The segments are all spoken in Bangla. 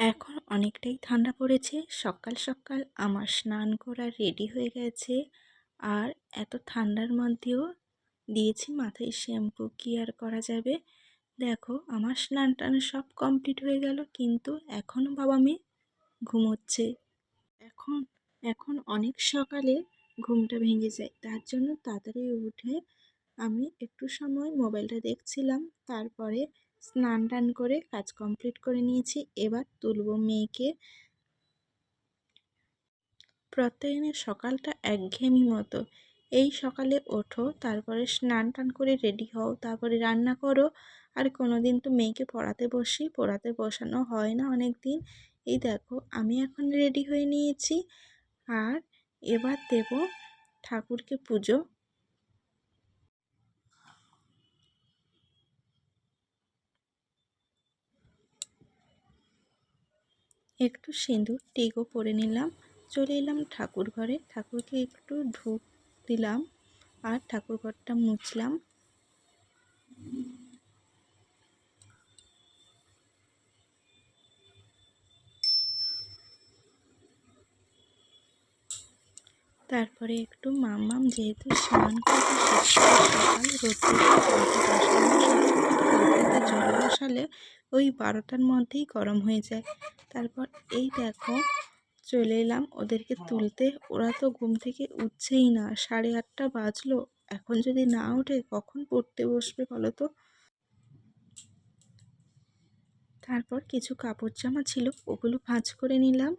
এখন অনেকটাই ঠান্ডা পড়েছে। সকাল সকাল আমার স্নান করা রেডি হয়ে গেছে। আর এত ঠান্ডার মধ্যেও দিয়েছি মাথায় শ্যাম্পু কি আর করা যাবে? দেখো, আমার স্নান টান সব কমপ্লিট হয়ে গেল, কিন্তু এখনও বাবা মেয়ে ঘুমোচ্ছে। এখন এখন অনেক সকালে ঘুমটা ভেঙে যায়। তার জন্য তাড়াতাড়ি উঠে আমি একটু সময় মোবাইলটা দেখছিলাম। তারপরে স্নান টান করে কাজ কমপ্লিট করে নিয়েছি। এবার তুলবো মেয়েকে। প্রত্যেকদিনের সকালটা একঘেয়েমি মতো। এই সকালে ওঠো, তারপরে স্নান টান করে রেডি হও, তারপরে রান্না করো। আর কোনো দিন তো মেয়েকে পড়াতে বসি, পড়াতে বসানো হয় না অনেক দিন এই দেখো, আমি এখন রেডি হয়ে নিয়েছি। আর এবার দেব ঠাকুরকে পুজো। একটু সিঁদুর, টিকও পরে নিলাম। চলে এলাম ঠাকুর ঘরে। ঠাকুরকে একটু ধূপ দিলাম আর ঠাকুর ঘরটা মুছলাম। তারপরে একটু মাম মামাম যেহেতু স্নান করতে সকাল রোদ্রে বারোটার মধ্যেই গরম হয়ে যায়। তারপর এই দেখো, চলে এলাম ওদেরকে তুলতে। ওরা তো ঘুম থেকে উঠছেই না। সাড়ে আটটা বাজলো। এখন যদি না ওঠে, কখন পড়তে বসবে বলো তো? তারপর কিছু কাপড় জামা ছিল, ওগুলো ভাঁজ করে নিলাম।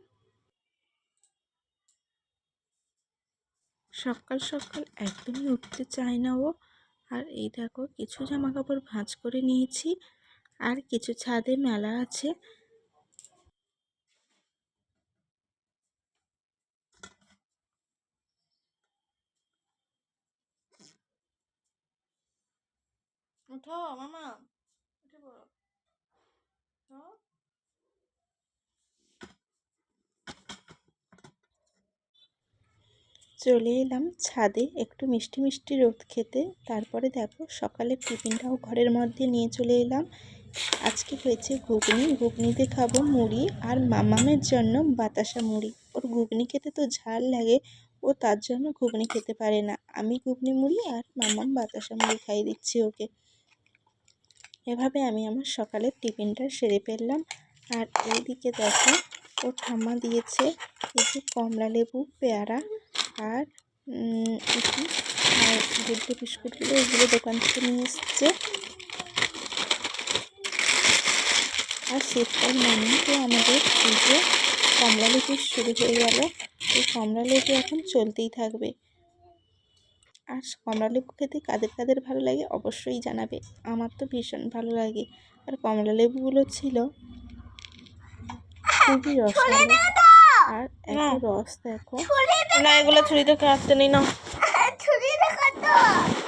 সকাল সকাল একদমই উঠতে চায় না ও। আর এই দেখো, কিছু জামা কাপড় ভাঁজ করে নিয়েছি। আর কিছু ছাদে মেলা আছে। উঠো মামা। উঠে পড়ো। চলে এলাম ছাদে একটু মিষ্টি মিষ্টি রোদ খেতে। তারপরে দেখো সকালে টিফিনটাও ঘরের মধ্যে নিয়ে চলে এলাম। আজকে হয়েছে ঘুগনি। ঘুগনিতে খাব মুড়ি আর মামামের জন্য বাতাসা মুড়ি। ওর ঘুগনি খেতে তো ঝাল লাগে, ও তার জন্য ঘুগনি খেতে পারে না। আমি ঘুগনি মুড়ি আর মামাম বাতাসা মুড়ি খাইয়ে দিচ্ছি ওকে। এভাবে আমি আমার সকালের টিফিনটা সেরে ফেললাম। আর এইদিকে দেখো, ও ঠাম্মা দিয়েছে এই কমলা লেবু, পেয়ারা আর এটি আর গুড্ডে বিস্কুটগুলো এগুলো দোকান থেকে নিয়ে এসছে। আর শীতকাল মানেই আমাদের পুজো কমলা লেবু শুরু হয়ে গেল। এই কমলা লেবু এখন চলতেই থাকবে। আর কমলা লেবু খেতে কাদের কাদের ভালো লাগে অবশ্যই জানাবে। আমার তো ভীষণ ভালো লাগে। আর কমলা লেবুগুলো ছিল খুবই রসালো। আর এত রস দেখো। না এগুলো ছুরিতে কাটতে নেই না।